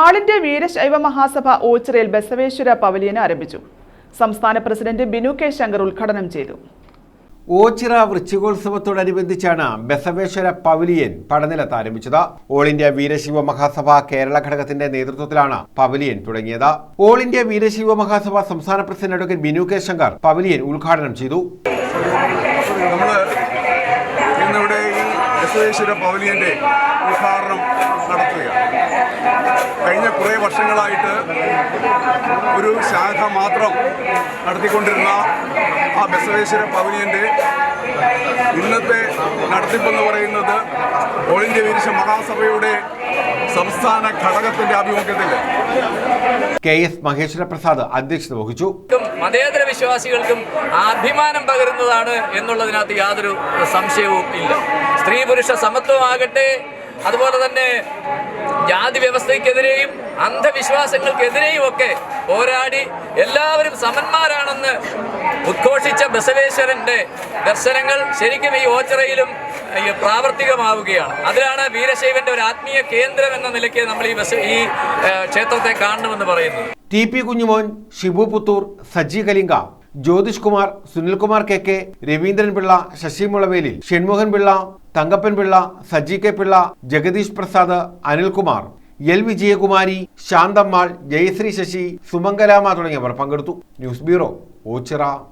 ആളിന്റെ വീരശൈവ മഹാസഭ ഓച്ചിറയിൽ ബസവേശ്വര പവലിയൻ ആരംഭിച്ചു. സംസ്ഥാന പ്രസിഡന്റ് ബിനു കെ ശങ്കർ ഉദ്ഘാടനം ചെയ്തു. ഓച്ചിറ വൃശ്ചികോത്സവത്തോടനുബന്ധിച്ചാണ് ബസവേശ്വര പവലിയൻ പടനിലത്ത് ആരംഭിച്ചത്. ഓൾ ഇന്ത്യ വീരശിവ മഹാസഭ കേരള ഘടകത്തിന്റെ നേതൃത്വത്തിലാണ് പവലിയൻ തുടങ്ങിയത്. ഓൾ ഇന്ത്യ വീരശിവ മഹാസഭ സംസ്ഥാന president advocate Binu K Shankar pavilion ഉദ്ഘാടനം ചെയ്തു. ബസവേശ്വര പവലിയന്റെ ഉദ്ഘാടനം നടത്തുകയാണ്. കഴിഞ്ഞ കുറേ വർഷങ്ങളായിട്ട് ഒരു ശാഖ മാത്രം നടത്തിക്കൊണ്ടിരുന്ന ആ ബസവേശ്വര പവലിയന്റെ ഇന്നത്തെ നടത്തിപ്പെന്ന് പറയുന്നത് ഓൾ ഇന്ത്യ വീരശ മഹാസഭയുടെ സംസ്ഥാന ഘടകത്തിന്റെ ആഭിമുഖ്യത്തിൽ കെ എസ് മഹേശ്വര പ്രസാദ് അധ്യക്ഷത വഹിച്ചു. മതേതര വിശ്വാസികൾക്കും അഭിമാനം പകരുന്നതാണ് എന്നുള്ളതിനകത്ത് യാതൊരു സംശയവും ഇല്ല. സ്ത്രീ പുരുഷ സമത്വമാകട്ടെ അതുപോലെ തന്നെ ജാതി വ്യവസ്ഥയ്ക്കെതിരെയും അന്ധവിശ്വാസങ്ങൾക്കെതിരെയും ഒക്കെ പോരാടി എല്ലാവരും സമന്മാരാണെന്ന് ഉദ്ഘോഷിച്ച ബസവേശ്വരന്റെ ദർശനങ്ങൾ ശരിക്കും ഈ ഓച്ചിറയിലും പ്രാവർത്തികമാവുകയാണ്. അതിലാണ് വീരശൈവന്റെ ഒരു ആത്മീയ കേന്ദ്രം എന്ന നിലയ്ക്ക് നമ്മൾ ഈ ബസ് ഈ ക്ഷേത്രത്തെ കാണണമെന്ന് പറയുന്നത്. T P Kunjumon Shibu Puthur Saji Jyothish Kumar Sunilkumar K K Raveendran Pillai Sasi Mulavelil Pillai Thankappan Pillai Saji K Pillai Jagadeesh Prasad Anilkumar L Vijayakumari Santhammal Jayasree Sasi Sumangalama തുടങ്ങിയവർ പങ്കെടുത്തു. News bureau Ochira.